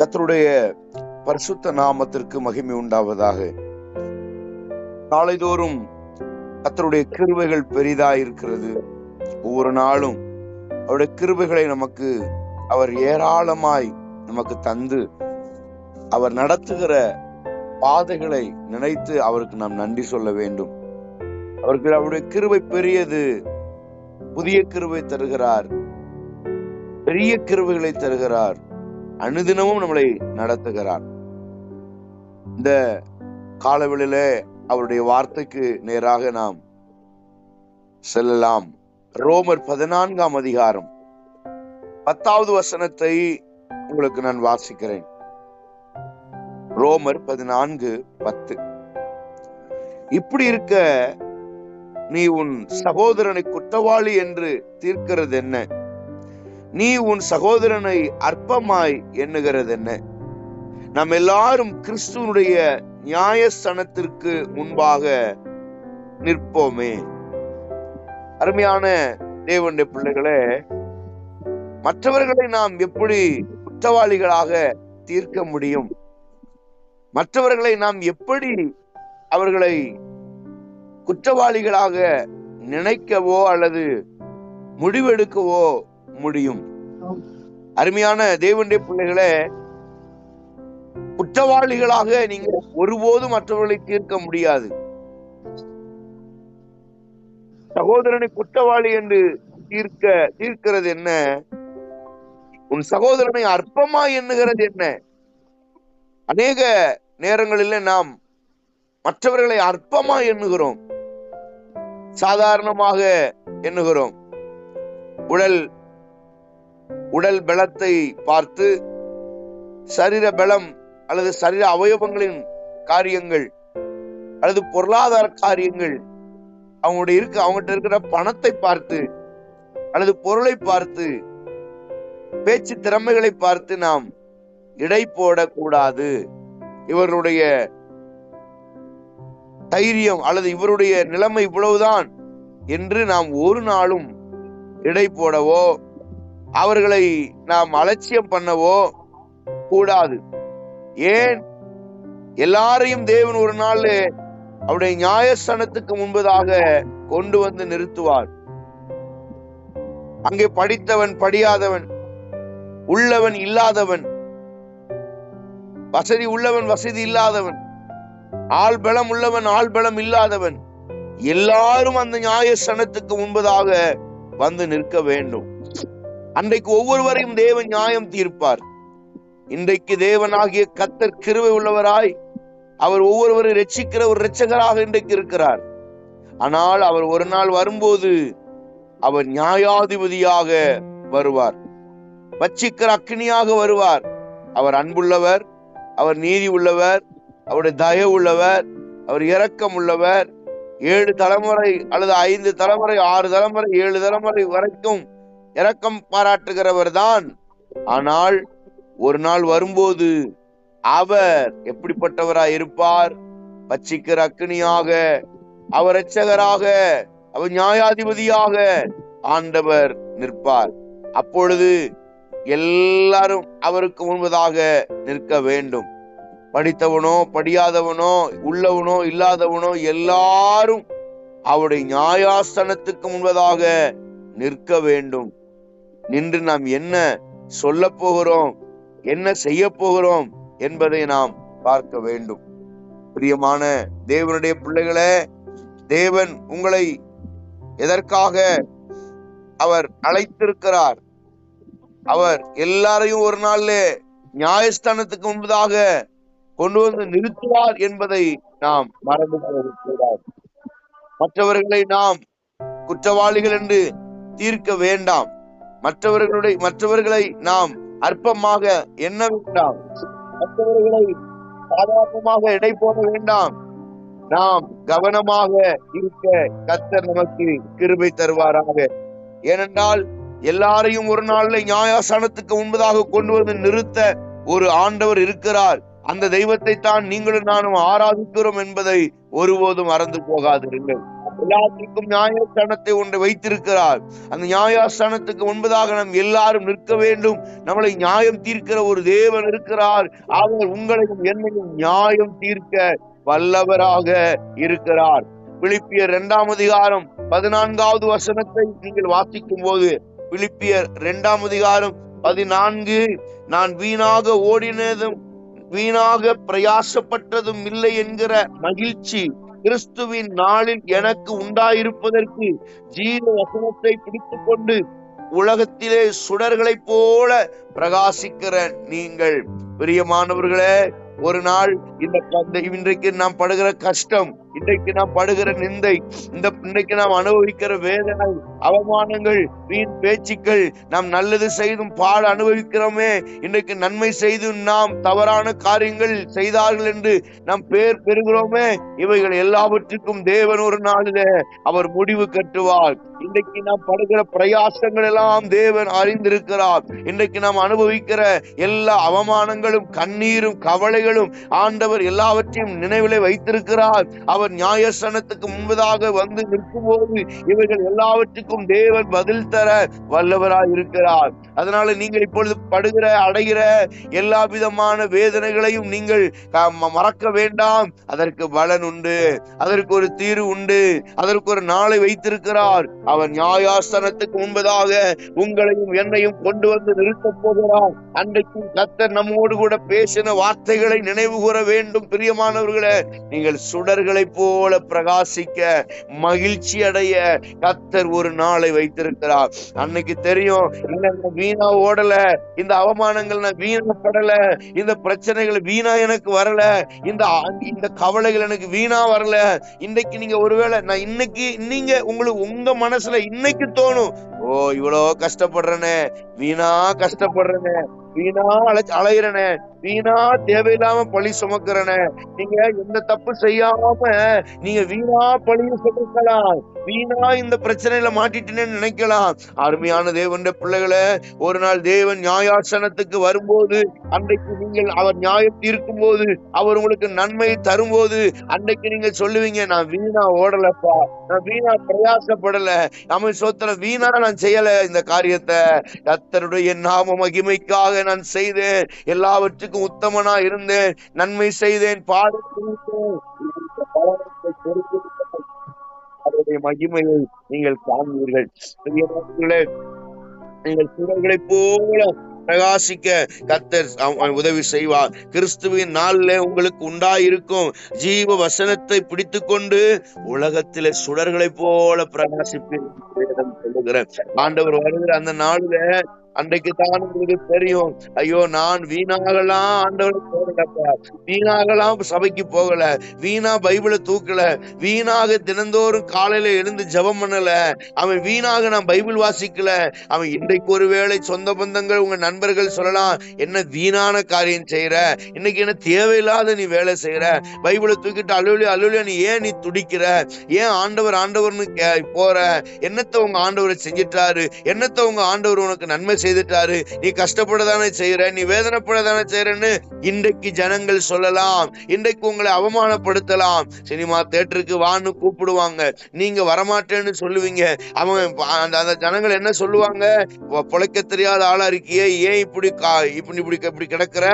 கத்தருடைய பரிசுத்த நாமத்திற்கு மகிமை உண்டாவதாக. நாளைதோறும் கத்தருடைய கிருபைகள் பெரிதா இருக்கிறது ஒவ்வொரு நாளும் அவருடைய கிருபைகளை நமக்கு அவர் ஏராளமாய் நமக்கு தந்து அவர் நடத்துகிற பாதைகளை நினைத்து அவருக்கு நாம் நன்றி சொல்ல வேண்டும். அவருக்கு அவருடைய கிருபை பெரியது. புதிய கிருபை தருகிறார். பெரிய கிருபைகளை தருகிறார். அனுதினமும் நம்மளை நடத்துகிறார். இந்த காலவெளியில அவருடைய வார்த்தைக்கு நேராக நாம் செல்லலாம். ரோமர் பதினான்காம் அதிகாரம் பத்தாவது வசனத்தை உங்களுக்கு நான் வாசிக்கிறேன். ரோமர் பதினான்கு பத்து. இப்படி இருக்க நீ உன் சகோதரனை குற்றவாளி என்று தீர்க்கிறது என்ன நீ உன் சகோதரனை அற்பமாய் எண்ணுகிறது என்ன நாம் எல்லாரும் கிறிஸ்துவனுடைய நியாயஸ்தனத்திற்கு முன்பாக நிற்போமே. அருமையான தேவனுடைய பிள்ளைகளே மற்றவர்களை நாம் எப்படி குற்றவாளிகளாக தீர்க்க முடியும்? மற்றவர்களை நாம் எப்படி அவர்களை குற்றவாளிகளாக நினைக்கவோ அல்லது முடிவெடுக்கவோ முடியும்? அருமையான தேவனுடைய பிள்ளைகளை குற்றவாளிகளாக நீங்க ஒருபோதும் மற்றவர்களை தீர்க்க முடியாது. சகோதரனை குற்றவாளி என்று தீர்க்க தீர்க்கிறது என்ன? உன் சகோதரனை அற்பமா எண்ணுகிறது என்ன? அநேக நேரங்களில் நாம் மற்றவர்களை அற்பமா எண்ணுகிறோம். சாதாரணமாக எண்ணுகிறோம். உடல் உடல் பலத்தை பார்த்து சரீர பலம் அல்லது சரீர அவயவங்களின் காரியங்கள் அல்லது பொருளாதார காரியங்கள் அவங்களுடைய இருக்க அவங்ககிட்ட இருக்கிற பணத்தை பார்த்து அல்லது பொருளை பார்த்து பேச்சு திறமைகளை பார்த்து நாம் இடை போடக்கூடாது. இவருடைய தைரியம் அல்லது இவருடைய நிலைமை இவ்வளவுதான் என்று நாம் ஒரு நாளும் இடை போடவோ அவர்களை நாம் அலட்சியம் பண்ணவோ கூடாது. ஏன்? எல்லாரையும் தேவன் ஒரு நாள் அவருடைய நியாயஸ்தானத்துக்கு முன்பதாக கொண்டு வந்து நிறுத்துவார். அங்கே படித்தவன் படியாதவன் உள்ளவன் இல்லாதவன் வசதி உள்ளவன் வசதி இல்லாதவன் ஆள் பலம் உள்ளவன் ஆள் பலம் இல்லாதவன் எல்லாரும் அந்த நியாயஸ்தானத்துக்கு முன்பதாக வந்து நிற்க வேண்டும். அன்றைக்கு ஒவ்வொருவரையும் தேவ நியாயம் தீர்ப்பார். இன்றைக்கு தேவனாகிய கத்தர் கிருவை உள்ளவராய் அவர் ஒவ்வொருவரை ரட்சிக்கிற ஒரு ரட்சகராக இன்றைக்கு இருக்கிறார். ஆனால் அவர் ஒரு நாள் வரும்போது அவர் நியாயாதிபதியாக வருவார். வச்சிக்கிற அக்னியாக வருவார். அவர் அன்புள்ளவர் அவர் நீதி உள்ளவர் அவருடைய தய உள்ளவர் அவர் இரக்கம் உள்ளவர். ஏழு தலைமுறை அல்லது ஐந்து தலைமுறை ஆறு தலைமுறை ஏழு தலைமுறை வரைக்கும் இரக்கம் பாராட்டுகிறவர் தான் ஆனால் ஒரு நாள் வரும்போது அவர் எப்படிப்பட்டவராய் இருப்பார் பச்சிக்கிற அக்னியாக அவர் இரட்சகராக அவர் நியாயாதிபதியாக ஆண்டவர் நிற்பார். அப்பொழுது எல்லாரும் அவருக்கு முன்பதாக நிற்க வேண்டும். படித்தவனோ படியாதவனோ உள்ளவனோ இல்லாதவனோ எல்லாரும் அவருடைய நியாயாஸ்தனத்துக்கு முன்பதாக நிற்க வேண்டும். நின்று நாம் என்ன சொல்ல போகிறோம் என்ன செய்ய போகிறோம் என்பதை நாம் பார்க்க வேண்டும். பிரியமான தேவனுடைய பிள்ளைகளே தேவன் உங்களை எதற்காக அவர் அழைத்திருக்கிறார்? அவர் எல்லாரையும் ஒரு நாள்ல நியாயஸ்தானத்துக்கு முன்பதாக கொண்டு வந்து நிறுத்துவார் என்பதை நாம் மறந்து போகக்கூடாது. மற்றவர்களை நாம் குற்றவாளிகள் என்று தீர்க்க வேண்டாம். மற்றவர்களுடைய மற்றவர்களை நாம் அற்பமாக எண்ண வேண்டாம். மற்றவர்களை சாதாரணமாக எடை போட வேண்டாம். நாம் கவனமாக இருக்க கத்தர் நமக்கு கிருபை தருவாராக. ஏனென்றால் எல்லாரையும் ஒரு நாள்ல நியாயாசனத்துக்கு முன்பதாக கொண்டு வந்து நிறுத்த ஒரு ஆண்டவர் இருக்கிறார். அந்த தெய்வத்தை தான் நீங்களும் நானும் ஆராதிக்கிறோம் என்பதை ஒருபோதும் மறந்து போகாதிருங்கள். எல்லாத்திற்கும் நியாயஸ்தானத்தை ஒன்றை வைத்திருக்கிறார். அந்த நியாயஸ்தானத்துக்கு முன்பதாக நாம் எல்லாரும் நிற்க வேண்டும். நம்மளை நியாயம் தீர்க்கிற ஒரு தேவன் இருக்கிறார். அவர் உங்களையும் என்னையும் நியாயம் தீர்க்க வல்லவராக இருக்கிறார். பிலிப்பியர் இரண்டாம் அதிகாரம் பதினான்காவது வசனத்தை நீங்கள் வாசிக்கும் போது பிலிப்பியர் இரண்டாம் அதிகாரம் பதினான்கு நான் வீணாக ஓடினதும் வீணாக பிரயாசப்பட்டதும் இல்லை என்கிற மகிழ்ச்சி. கிறிஸ்துவின் நாளில் எனக்கு உண்டாயிருப்பதற்கு ஜீவ வசனத்தை பிடித்துக் கொண்டு உலகத்திலே சுடர்களைப் போல பிரகாசிக்கிற நீங்கள். பிரியமானவர்களே ஒரு நாள் இந்த இந்த- இன்றைக்கு நாம் படுகிற கஷ்டம் இன்றைக்கு நாம் படுகிற நிந்தை இந்த இன்னைக்கு நாம் அனுபவிக்கிற வேதனை அவமானங்கள் வீண் பேச்சுக்கள் நாம் நல்லது செய்தும் பாட அனுபவிக்கிறோமே. இன்றைக்கு நன்மை செய்தும் நாம் தவறான காரியங்கள் செய்தார்கள் என்று நாம் பேர் பெறுகிறோமே. இவைகள் எல்லாவற்றுக்கும் தேவன் ஒரு நாளில அவர் முடிவு கட்டுவார். இன்றைக்கு நாம் படுகிற பிரயாசங்கள் எல்லாம் தேவன் அறிந்திருக்கிறார். இன்றைக்கு நாம் அனுபவிக்கிற எல்லா அவமானங்களும் கண்ணீரும் கவலைகளும் ஆண்டவர் எல்லாவற்றையும் நினைவிலே வைத்திருக்கிறார். அவர் அவர் நியாயசனத்துக்கு முன்பதாக வந்து நிற்கும் போது இவைகள் எல்லாவற்றுக்கும் தேவன் பதில் தர வல்லவராய் இருக்கிறார். அதனால நீங்கள் இப்பொழுது படுகிற அடைகிற எல்லா விதமான வேதனைகளையும் நீங்கள் மறக்க வேண்டாம். அதற்கு பலன் உண்டு. அதற்கு ஒரு தீர்வு உண்டு. அதற்கு ஒரு நாளை வைத்திருக்கிறார். அவர் நியாயாசனத்துக்கு முன்பதாக உங்களையும் என்னையும் கொண்டு வந்து நிறுத்தப் போகிறார். அன்றைக்கும் கத்தர் நம்மோடு கூட பேசின வார்த்தைகளை நினைவு கூற வேண்டும். பிரியமானவர்களே நீங்கள் சுடர்களை போல பிரகாசிக்க மகிழ்ச்சி அடைய கத்தர் ஒரு நாளை வைத்திருக்கிறார். அன்னைக்கு தெரியும் இல்ல வீணா ஓடல இந்த அவமானங்கள் நான் வீணா படல இந்த பிரச்சனைகள் வீணா எனக்கு வரல இந்த இந்த கவலைகள் எனக்கு வீணா வரல இன்னைக்கு நீங்க ஒருவேளை நான் இன்னைக்கு நீங்க உங்களுக்கு உங்க மனசுல இன்னைக்கு தோணும் ஓ இவ்வளோ கஷ்டப்படுறேனே வீணா கஷ்டப்படுறேனே வீணா அலை அலையிறனே. வீணா தேவையில்லாம பழி சுமக்கிறனே. நீங்க எந்த தப்பு செய்யாம நீங்க வீணா பழிய சுமக்கலாம். வீணா இந்த பிரச்சனையில மாட்டிட்டேன்னு நினைக்கலாம். அருமையான தேவனுடைய பிள்ளைகளை ஒரு நாள் தேவன் நியாயாசனத்துக்கு வரும்போது அன்றைக்கு நீங்கள் அவர் நியாயம் தீர்க்கும் போது அவர் உங்களுக்கு நன்மை தரும்போது அன்றைக்கு நீங்க சொல்லுவீங்க நான் வீணா ஓடலப்பா நான் வீணா பிரயாசப்படல நம்ம சோத்திர வீணா நான் செய்யல இந்த காரியத்தை. கத்தருடைய நாம மகிமைக்காக நான் செய்தேன் எல்லாவற்றுக்கும் உத்தமனா இருந்தேன் நன்மை செய்தேன் பாடு மகிமையை நீங்கள் காண்பீர்கள். நீங்கள் சுடர்களை போல பிரகாசிக்க கத்தர் உதவி செய்வார். கிறிஸ்துவின் நாளில் உங்களுக்கு உண்டாயிருக்கும் ஜீவ வசனத்தை பிடித்துக்கொண்டு உலகத்திலே சுடர்களைப் போல பிரகாசிப்பேன் சொல்லுகிறேன் ஆண்டவர் வருகிற அந்த நாளில அன்றைக்கு தான் உங்களுக்கு தெரியும். ஐயோ நான் வீணாகலாம் ஆண்டவர் போகலப்பா. வீணாகலாம் சபைக்கு போகல. வீணா பைபிளை தூக்கல. வீணாக தினந்தோறும் காலையில எழுந்து ஜெபம் பண்ணல. அவன் வீணாக நான் பைபிள் வாசிக்கல. அவன் இன்றைக்கு ஒருவேளை சொந்த பந்தங்கள் உங்க நண்பர்கள் சொல்லலாம். என்ன வீணான காரியம் செய்யற இன்னைக்கு என்ன தேவையில்லாத நீ வேலை செய்யற பைபிளை தூக்கிட்டு அலுவலி அலுவலியா நீ ஏன் நீ துடிக்கிற? ஏன் ஆண்டவர் ஆண்டவர்னு கே- போற? என்னத்த உங்க ஆண்டவர் செஞ்சிட்டாரு? என்னத்த உங்க ஆண்டவர் உனக்கு நன்மை செய்துட்டாரு. நீ கஷ்டப்படதானே செய்யற நீ வேதனைப்படதானே செய்யறன்னு இன்றைக்கு ஜனங்கள் சொல்லலாம். இன்றைக்கு உங்களை அவமானப்படுத்தலாம். சினிமா தேட்டருக்கு வான்னு கூப்பிடுவாங்க. நீங்க வரமாட்டேன்னு சொல்லுவீங்க. அவன் அந்த அந்த ஜனங்கள் என்ன சொல்லுவாங்க? பிழைக்க தெரியாத ஆளா இருக்கியே. ஏன் இப்படி கா இப்படி இப்படி இப்படி கிடக்குற?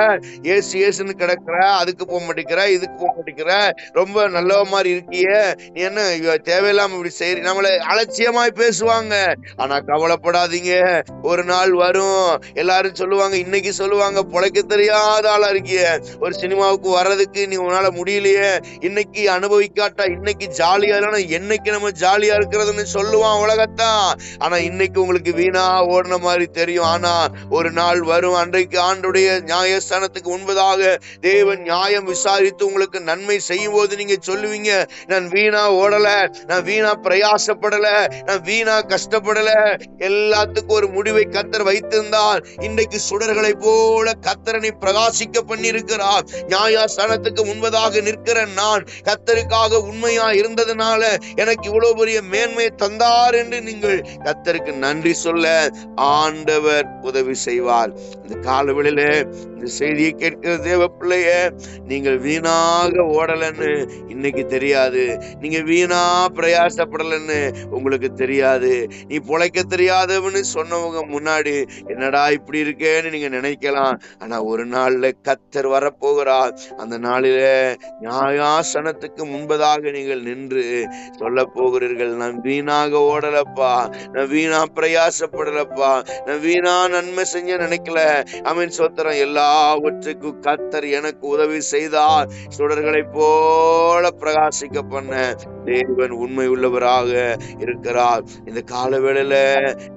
ஏசு ஏசுன்னு கிடக்குற? அதுக்கு போக மாட்டேங்கிற? இதுக்கு போக மாட்டேங்கிற? ரொம்ப நல்ல மாதிரி இருக்கியே. நீ என்ன தேவையில்லாம இப்படி செய்ய நம்மளை அலட்சியமாய் பேசுவாங்க. ஆனா கவலைப்படாதீங்க. ஒரு நாள் வரும். எல்லாரும் சொல்லுவாங்க இன்னைக்கு சொல்லுவாங்க பொழைக்க தெரியாத ஆளா இருக்கிய. ஒரு சினிமாவுக்கு வர்றதுக்கு நீ உன்னால முடியலையே. இன்னைக்கு அனுபவிக்காட்டா இன்னைக்கு ஜாலியா இல்லைன்னா என்னைக்கு நம்ம ஜாலியா இருக்கிறதுன்னு சொல்லுவான் உலகத்தான். ஆனா இன்னைக்கு உங்களுக்கு வீணா ஓடின மாதிரி தெரியும். ஆனா ஒரு நாள் வரும். அன்றைக்கு ஆண்டுடைய நியாயஸ்தானத்துக்கு முன்பதாக தேவன் நியாயம் விசாரித்து உங்களுக்கு நன்மை செய்யும் போது நீங்க சொல்லுவீங்க நான் வீணா ஓடல நான் வீணா பிரயாசப்படல நான் வீணா கஷ்டப்படல. எல்லாத்துக்கும் ஒரு முடிவை கத்தர் வைத்திருந்தால் இன்றைக்கு சுடர்களை போல கத்தரனை பிரகாசிக்க பண்ணியிருக்கிறார். நியாயாஸ்தானத்துக்கு முன்பதாக நிற்கிற நான் கத்தருக்காக உண்மையா இருந்ததுனால எனக்கு இவ்வளவு பெரிய மேன்மையை தந்தார் என்று நீங்கள் கத்தருக்கு நன்றி சொல்ல ஆண்டவர் உதவி செய்வார். இந்த காலவெளியில இந்த செய்தியை கேட்கிற தேவ பிள்ளைய நீங்கள் வீணாக ஓடலன்னு இன்னைக்கு தெரியாது. நீங்க வீணா பிரயாசப்படலன்னு உங்களுக்கு தெரியாது. நீ பொழைக்க தெரியாதவன்னு சொன்னவங்க முன்னாடி என்னடா இப்படி இருக்கேன்னு நீங்க நினைக்கலாம். ஆனா ஒரு நாள்ல கத்தர் வரப்போகிறார். அந்த நாளில நியாயாசனத்துக்கு முன்பதாக நீங்கள் நின்று சொல்ல போகிறீர்கள். நான் வீணாக ஓடலப்பா. நான் வீணா பிரயாசப்படலப்பா. நான் வீணா நன்மை செஞ்ச நினைக்கல. அவன் சோத்திரம் எல்லாவற்றுக்கும் கத்தர் எனக்கு உதவி செய்தார். சுடர்களை போல பிரகாசிக்க பண்ண தேவன் உண்மை உள்ளவராக இருக்கிறார். இந்த கால வேளையில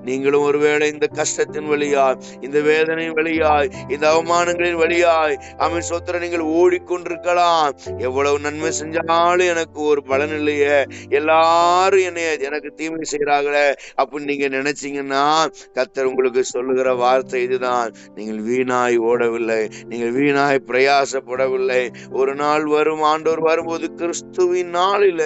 நீங்களும் ஒருவேளை இந்த கஷ்டத்தின் வழியாய் இந்த வேதனையின் வழியாய் இந்த அவமானங்களின் வழியாய் அவன் சொத்திர நீங்கள் ஓடிக்கொண்டிருக்கலாம். எவ்வளவு நன்மை செஞ்சாலும் எனக்கு ஒரு பலன் இல்லையே. எல்லாரும் என்னை எனக்கு தீமை செய்கிறாங்களே அப்படின்னு நீங்க நினைச்சீங்கன்னா கத்தர் உங்களுக்கு சொல்லுகிற வார்த்தை இதுதான். நீங்கள் வீணாய் ஓடவில்லை. நீங்கள் வீணாய் பிரயாசப்படவில்லை. ஒரு நாள் வரும் ஆண்டோர் வரும்போது கிறிஸ்துவின் நாளில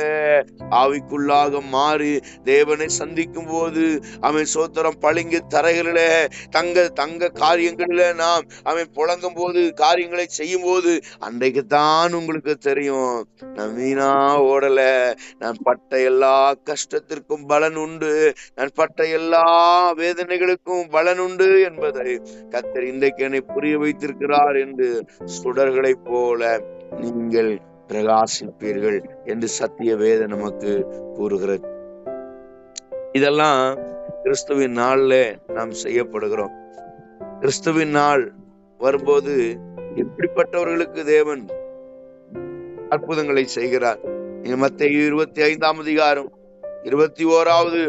ஆவிக்குள்ளாக மாறி தேவனை சந்திக்கும் போது அவன் சோத்திரம் பளிங்கு தரைகளிலே தங்க தங்க காரியங்களில நாம் அவன் புழங்கும் போது காரியங்களை செய்யும் போது அன்றைக்கு தான் உங்களுக்கு தெரியும். நான் வீணா ஓடல. நான் பட்ட எல்லா கஷ்டத்திற்கும் பலன் உண்டு. நான் பட்ட எல்லா வேதனைகளுக்கும் பலன் உண்டு என்பதை கத்தர் இன்றைக்கு என்னை புரிய வைத்திருக்கிறார் என்று சுடர்களைப் போல நீங்கள் பிரகாசிப்பீர்கள் என்று சத்திய வேத நமக்கு கூறுகிறது. இதெல்லாம் கிறிஸ்துவின் நாள்ல நாம் செய்யப்படுகிறோம். கிறிஸ்துவின் நாள் வரும்போது எப்படிப்பட்டவர்களுக்கு தேவன் அற்புதங்களை செய்கிறார். மத்திய இருபத்தி ஐந்தாம் அதிகாரம் இருபத்தி ஓராவது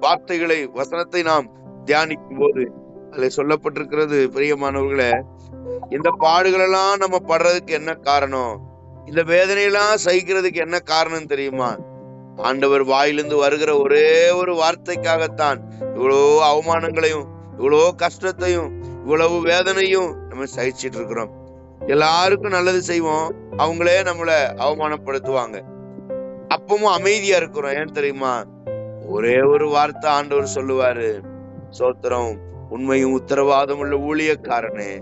வார்த்தைகளை வசனத்தை நாம் தியானிக்கும் போது அதுல சொல்லப்பட்டிருக்கிறது பிரியமானவர்களே இந்த பாடுகளெல்லாம் நம்ம படுறதுக்கு என்ன காரணம்? இந்த வேதனையெல்லாம் சகிக்கிறதுக்கு என்ன காரணம் தெரியுமா? ஆண்டவர் வாயிலிருந்து வருகிற ஒரே ஒரு வார்த்தைக்காகத்தான் இவ்வளோ அவமானங்களையும் இவ்வளோ கஷ்டத்தையும் இவ்வளவு வேதனையும் நம்ம சகிச்சிட்டு இருக்கிறோம். எல்லாருக்கும் நல்லது செய்வோம். அவங்களே நம்மளை அவமானப்படுத்துவாங்க. அப்பவும் அமைதியா இருக்கிறோம். ஏன் தெரியுமா? ஒரே ஒரு வார்த்தை ஆண்டவர் சொல்லுவாரு. சோத்திரம் உண்மையும் உத்தரவாதம் உள்ள ஊழியக்காரனே.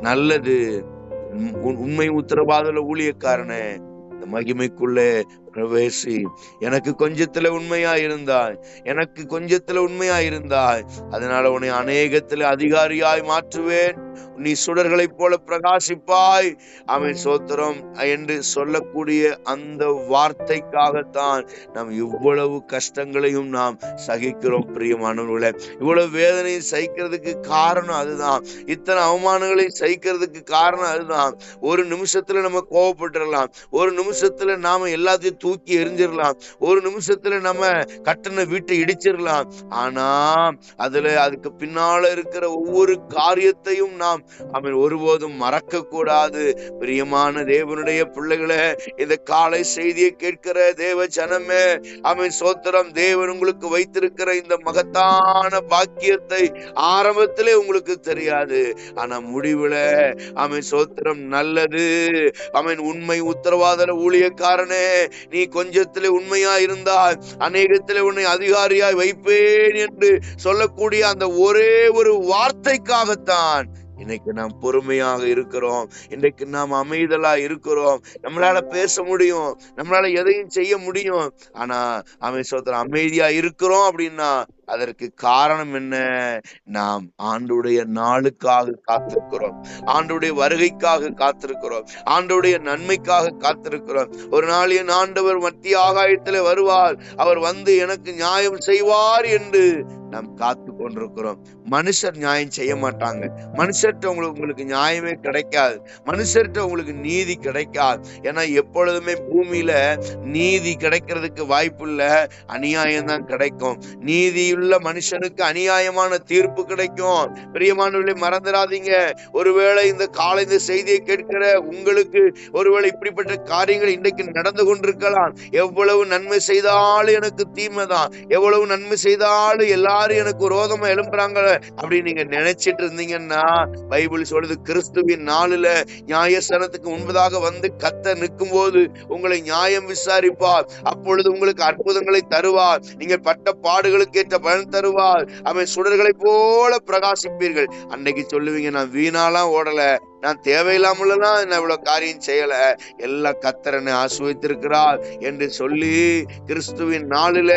நல்லது உண்மையும் உண்மை உத்தரவாதம் உள்ள ஊழியக்காரனே. இந்த மகிமைக்குள்ளே பிரவேசி. எனக்கு கொஞ்சத்துல உண்மையா இருந்தாய் எனக்கு கொஞ்சத்துல உண்மையா இருந்தாய் அதனால உன்னை அநேகத்துல அதிகாரியாய் மாற்றுவேன். நீ சுடர்களைப் போல பிரகாசிப்பாய். அவன் சோத்திரம் என்று சொல்லக்கூடிய அந்த வார்த்தைக்காகத்தான் நாம் இவ்வளவு கஷ்டங்களையும் நாம் சகிக்கிறோம் பிரியமானவர்களே இவ்வளவு வேதனையை சகிக்கிறதுக்கு காரணம் அதுதான். இத்தனை அவமானங்களை சகிக்கிறதுக்கு காரணம் அதுதான். ஒரு நிமிஷத்துல நம்ம கோவப்பட்டுடலாம் ஒரு நிமிஷத்துல நாம எல்லாத்தையும் தூக்கி எரிஞ்சிடலாம் ஒரு நிமிஷத்துல நம்ம கட்டின வீட்டை இடிச்சிடலாம் ஆனா அதுல அதுக்கு பின்னால இருக்கிற ஒவ்வொரு காரியத்தையும் நாம் அவன் ஒருபோதும் மறக்க கூடாது பிரியமான தேவனுடைய பிள்ளைகளை இந்த காலை செய்தியை கேட்கிற தேவ ஜனமே அவன் சோத்திரம் தேவன் உங்களுக்கு வைத்திருக்கிற இந்த மகத்தான பாக்கியத்தை ஆரம்பத்திலே உங்களுக்கு தெரியாது. ஆனா முடிவுல அவன் சோத்திரம் நல்லது. அவன் உண்மை உத்தரவாத ஊழியக்காரனே நீ நீ கொஞ்சத்திலே உண்மையா இருந்தால் அநேகத்திலே உன்னை அதிகாரியாய் வைப்பேன் என்று சொல்லக்கூடிய அந்த ஒரே ஒரு வார்த்தைக்காகத்தான் இன்னைக்கு நாம் பொறுமையாக இருக்கிறோம். இன்னைக்கு நாம் அமைதலா இருக்கிறோம். நம்மளால பேச முடியும். நம்மளால எதையும் செய்ய முடியும். ஆனா அவன் அமைதியா இருக்கிறோம் அப்படின்னா அதற்கு காரணம் என்ன? நாம் ஆண்டுடைய நாளுக்காக காத்திருக்கிறோம். ஆண்டுடைய வருகைக்காக காத்திருக்கிறோம். ஆண்டுடைய நன்மைக்காக காத்திருக்கிறோம். ஒரு நாளின் ஆண்டவர் மத்திய ஆகாயத்தில் வருவார். அவர் வந்து எனக்கு நியாயம் செய்வார் என்று நாம் காத்து கொண்டிருக்கிறோம். மனுஷர் நியாயம் செய்ய மாட்டாங்க. மனுஷர்கிட்ட உங்களுக்கு உங்களுக்கு நியாயமே கிடைக்காது. மனுஷர்கிட்ட உங்களுக்கு நீதி கிடைக்காது. ஏன்னா எப்பொழுதுமே பூமியில நீதி கிடைக்கிறதுக்கு வாய்ப்பு இல்லை அநியாயம் தான் கிடைக்கும். நீதியுள்ள மனுஷனுக்கு அநியாயமான தீர்ப்பு கிடைக்கும். பிரியமானவர்களை மறந்துடாதீங்க. ஒருவேளை இந்த காலை இந்த செய்தியை கேட்கிற உங்களுக்கு ஒருவேளை இப்படிப்பட்ட காரியங்கள் இன்றைக்கு நடந்து கொண்டிருக்கலாம். எவ்வளவு நன்மை செய்தாலும் எனக்கு தீமை தான் எவ்வளவு நன்மை செய்தாலும் எல்லாரும் எனக்கு விரோதமா எழும்புறாங்க அப்படி நீங்க நினைச்சிட்டு இருந்தீங்கன்னா பைபிள் சொல்லுது கிறிஸ்துவின் நாளுல நியாயஸ்தானத்துக்கு முன்பதாக வந்து கத்த நிற்கும் போது உங்களை நியாயம் விசாரிப்பார். அப்பொழுது உங்களுக்கு அற்புதங்களை தருவார். நீங்கள் பட்ட பாடுகளுக்கு ஏற்ற பலன் தருவார். அவன் சுடர்களை போல பிரகாசிப்பீர்கள். அன்னைக்கு சொல்லுவீங்க நான் வீணாலாம் ஓடல. நான் தேவையில்லாமலாம் நான் இவ்வளவு காரியம் செய்யல. எல்லாம் கத்தரனை ஆசுவித்திருக்கிறார் என்று சொல்லி கிறிஸ்துவின் நாளில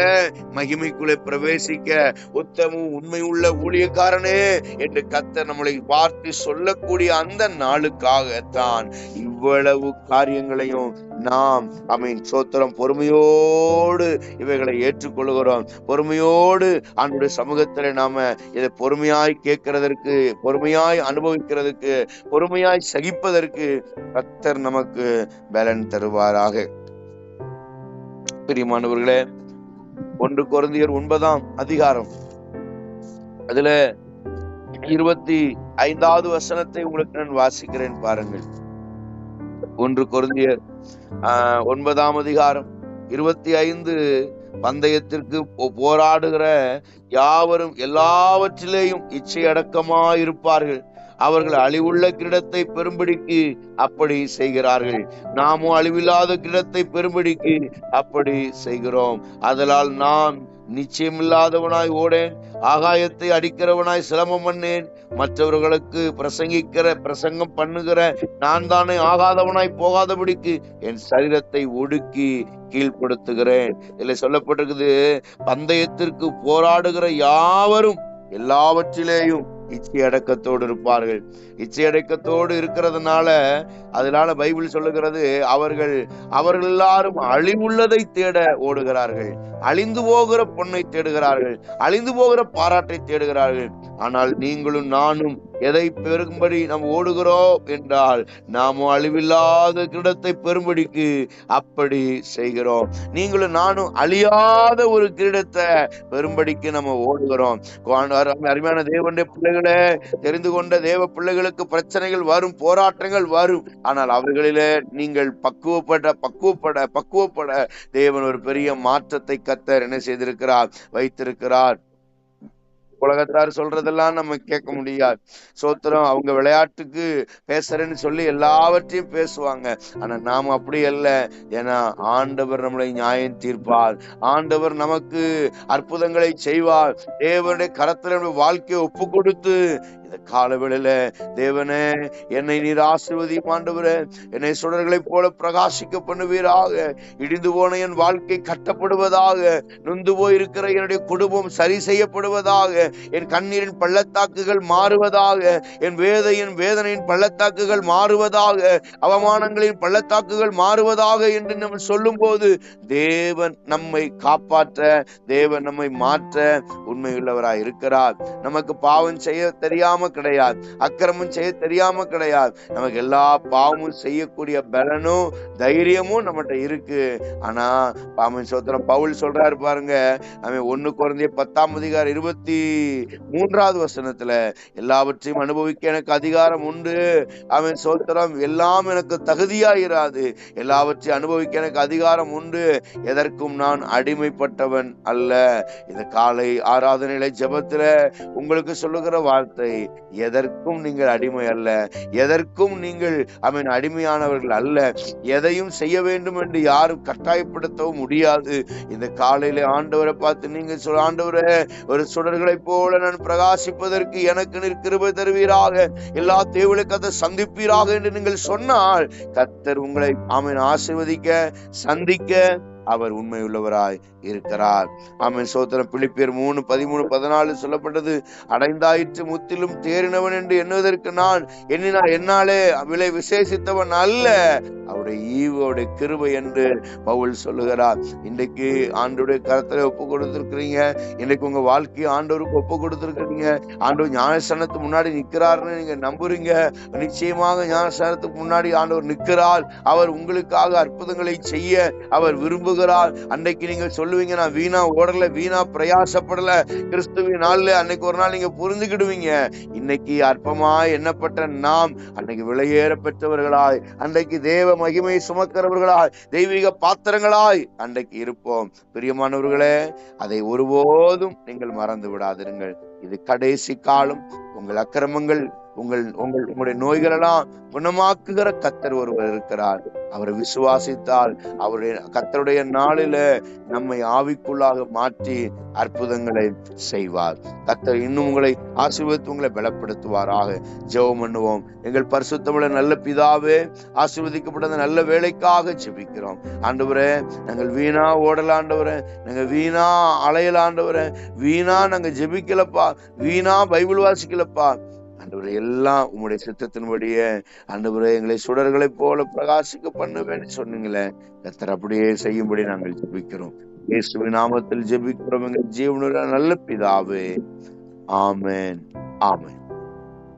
மகிமைக்குள்ளே பிரவேசிக்க உத்தமும் உண்மை உள்ள ஊழியக்காரனே என்று கத்தர் நம்மளை பார்த்து சொல்லக்கூடிய அந்த நாளுக்காகத்தான் இவ்வளவு காரியங்களையும் நாம் அமீன் சோத்திரம் பொறுமையோடு இவைகளை ஏற்றுக்கொள்கிறோம். பொறுமையோடு ஆண்டுடைய சமூகத்தில் நாம இதை பொறுமையாய் கேட்கறதற்கு பொறுமையாய் அனுபவிக்கிறதுக்கு பொறுமையாய் சகிப்பதற்கு கத்தர் நமக்கு பலன் தருவாராக. பிரியமானவர்களே ஒன்று குழந்தையர் ஒன்பதாம் அதிகாரம். அதுல இருபத்தி ஐந்தாவது வசனத்தை உங்களுக்கு நான் வாசிக்கிறேன் பாருங்கள். ஒன்று குழந்தையர் ஆஹ் ஒன்பதாம் அதிகாரம் இருபத்தி ஐந்து பந்தயத்திற்கு போராடுகிற யாவரும் எல்லாவற்றிலேயும் இச்சை அடக்கமாயிருப்பார்கள் அவர்கள் அழிவுள்ள கிரீடத்தை பெரும்படிக்கு அப்படி செய்கிறார்கள். நாமும் அழிவில்லாத கிரீடத்தை பெரும்படிக்கு அப்படி செய்கிறோம். அதனால் நான் நிச்சயமில்லாதவனாய் ஓடேன். ஆகாயத்தை அடிக்கிறவனாய் சிரமம் பண்ணேன். மற்றவர்களுக்கு பிரசங்கிக்கிற பிரசங்கம் பண்ணுகிற நான் தானே ஆகாதவனாய் போகாதபடிக்கு என் சரீரத்தை ஒடுக்கி கீழ்ப்படுத்துகிறேன். இல்லை சொல்லப்பட்டிருக்குது பந்தயத்திற்கு போராடுகிற யாவரும் எல்லாவற்றிலேயும் இச்சையடக்கத்தோடு இருப்பார்கள். இச்சையடக்கத்தோடு இருக்கிறதுனால அதனால பைபிள் சொல்லுகிறது அவர்கள் அவர்கள் எல்லாரும் அழிவுள்ளதை தேட ஓடுகிறார்கள். அழிந்து போகிற பொண்ணை தேடுகிறார்கள். அழிந்து போகிற பாராட்டை தேடுகிறார்கள். ஆனால் நீங்களும் நானும் எதை பெறும்படி நாம் ஓடுகிறோம் என்றால் நாம் அழிவில்லாத கிரீடத்தை பெரும்படிக்கு அப்படி செய்கிறோம். நீங்களும் நானும் அழியாத ஒரு கிரீடத்தை பெரும்படிக்கு நம்ம ஓடுகிறோம். அருமையான தேவனுடைய பிள்ளைகளே தெரிந்து கொண்ட தேவ பிள்ளைகளுக்கு பிரச்சனைகள் வரும் போராட்டங்கள் வரும். ஆனால் அவர்களிலே நீங்கள் பக்குவப்பட பக்குவப்பட பக்குவப்பட தேவன் ஒரு பெரிய மாற்றத்தை கத்தர் என்ன செய்திருக்கிறார் வைத்திருக்கிறார். உலகத்தார் சொல்றதெல்லாம் நம்ம கேட்க முடியாது. சோத்திரம் அவங்க விளையாட்டுக்கு பேசுறேன்னு சொல்லி எல்லாவற்றையும் பேசுவாங்க. ஆனா நாம அப்படி அல்ல. ஏன்னா ஆண்டவர் நம்மளை நியாயம் தீர்ப்பார். ஆண்டவர் நமக்கு அற்புதங்களை செய்வார். தேவனுடைய கரத்துல வாழ்க்கையை ஒப்பு கொடுத்து இந்த காலவேளையில தேவனே என்னை நீர் ஆசீர்வதியும் ஆண்டவரே. என்னை சுடர்களைப் போல பிரகாசிக்க பண்ணுவீராக. இடிந்து போன என் வாழ்க்கை கட்டப்படுவதாக. நொந்து போயிருக்கிற என்னுடைய குடும்பம் சரி செய்யப்படுவதாக. என் கண்ணீரின் பள்ளத்தாக்குகள் மாறுவதாக. என் வேதையின் வேதனையின் பள்ளத்தாக்குகள் மாறுவதாக. அவமானங்களின் பள்ளத்தாக்குகள் மாறுவதாக என்று நம்ம சொல்லும் போது தேவன் நம்மை காப்பாற்ற தேவன் நம்மை மாற்ற உண்மையுள்ளவராய் இருக்கிறார் நமக்கு பாவம் செய்ய தெரியாம கிடையாது. அக்கிரமம் செய்ய தெரியாம கிடையாது. நமக்கு எல்லா பாவமும் செய்யக்கூடிய பலனும் தைரியமும் நம்மகிட்ட இருக்கு. ஆனா பாமன் சோத்திரம் பவுல் சொல்றாரு பாருங்க அவன் ஒண்ணு குறைந்த பத்தாம் அதிகாரம் இருபத்தி மூன்றாவது வசனத்துல எல்லாவற்றையும் அனுபவிக்க எனக்கு அதிகாரம் உண்டு. அவன் சோத்திரம் எல்லாம் எனக்கு தகுதியா இராது எல்லாவற்றையும் அனுபவிக்க எனக்கு அதிகாரம் உண்டு. எதற்கும் நான் அடிமைப்பட்டவன் அல்ல. இந்த காலை ஆராதனையில ஜெபத்துல உங்களுக்கு சொல்லுகிற வார்த்தை எதற்கும் நீங்கள் அடிமை அல்ல. எதற்கும் நீங்கள் அவன் அடிமையானவர்கள் அல்ல. எதையும் செய்ய வேண்டும் என்று யாரும் கட்டாயப்படுத்தவும் முடியாது. இந்த காலையில ஆண்டவரை பார்த்து நீங்க சொல் ஆண்டவரே ஒரு சுடர்களைப் போல நான் பிரகாசிப்பதற்கு எனக்கு நீர் தருவீராக. எல்லா தேவளுக்கு அதை சந்திப்பீராக என்று நீங்கள் சொன்னால் கத்தர் உங்களை அவன் ஆசிர்வதிக்க சந்திக்க அவர் உண்மையுள்ளவராய் இருக்கிறார். ஆமென். சோத்திரம் பிலிப்பியர் மூணு பதிமூணு பதினாலு சொல்லப்பட்டது. அடைந்தாயிற்று முத்திலும் தேறினவன் என்று எண்ணுவதற்கு நான் எண்ணினா என்னாலே விலை விசேஷித்தவன் அல்ல. அவருடைய ஈவோட கிருபை என்று பவுல் சொல்லுகிறார். இன்றைக்கு ஆண்டோடைய கருத்துல ஒப்பு கொடுத்துருக்கிறீங்க. இன்னைக்கு உங்க வாழ்க்கையை ஆண்டோருக்கு ஒப்பு கொடுத்துருக்கிறீங்க. ஆண்டவர் ஞானஸ்தானத்துக்கு முன்னாடி நிக்கிறாருன்னு நீங்க நம்புறீங்க. நிச்சயமாக ஞானஸ்தானத்துக்கு முன்னாடி ஆண்டவர் நிற்கிறார். அவர் உங்களுக்காக அற்புதங்களை செய்ய அவர் விரும்புகிறார். அன்னைக்கு நீங்கள் சொல்லுவீங்க நான் வீணா ஓடல வீணா பிரயாசப்படல. கிறிஸ்துவின் நாள்ல அன்னைக்கு ஒரு நாள் நீங்க புரிஞ்சுக்கிடுவீங்க. இன்னைக்கு அற்பமா எண்ணப்பட்ட நாம் அன்னைக்கு விலையேற பெற்றவர்களாய் அன்றைக்கு தேவ மகிமை சுமக்கிறவர்களாய் தெய்வீக பாத்திரங்களாய் அன்றைக்கு இருப்போம். பிரியமானவர்களே அதை ஒருபோதும் நீங்கள் மறந்து விடாதிருங்கள். இது கடைசி காலம். உங்கள் அக்கிரமங்கள் உங்கள் உங்கள் உங்களுடைய நோய்கள் எல்லாம் குணமாக்குகிற கத்தர் ஒருவர் இருக்கிறார். அவரை விசுவாசித்தால் அவருடைய கத்தருடைய நாளில நம்மை ஆவிக்குள்ளாக மாற்றி அற்புதங்களை செய்வார். கத்தர் இன்னும் உங்களை ஆசீர்வதித்து உங்களை பலப்படுத்துவாராக. ஜெபம் பண்ணுவோம். எங்கள் பரிசுத்தமிழ நல்ல பிதாவே ஆசீர்வதிக்கப்பட்ட நல்ல வேலைக்காக ஜெபிக்கிறோம். ஆண்டவரே நாங்கள் வீணா ஓடலாண்டவரே நாங்க வீணா அலையலாண்டவரே வீணா நாங்க ஜெபிக்கலப்பா வீணா பைபிள் வாசிக்கலப்பா. அன்றுவரை எல்லாம் உங்களுடைய சித்தத்தின்படியே அன்றுவரை எங்களை சுடர்களைப் போல பிரகாசிக்க பண்ணுவேன்னு சொன்னீங்களே கத்தர் அப்படியே செய்யும்படி நாங்கள் ஜெபிக்கிறோம். இயேசுவின் நாமத்தில் ஜெபிக்கிறோம். எங்கள் ஜீவனுள்ள நல்ல பிதாவே. ஆமேன். ஆமேன்.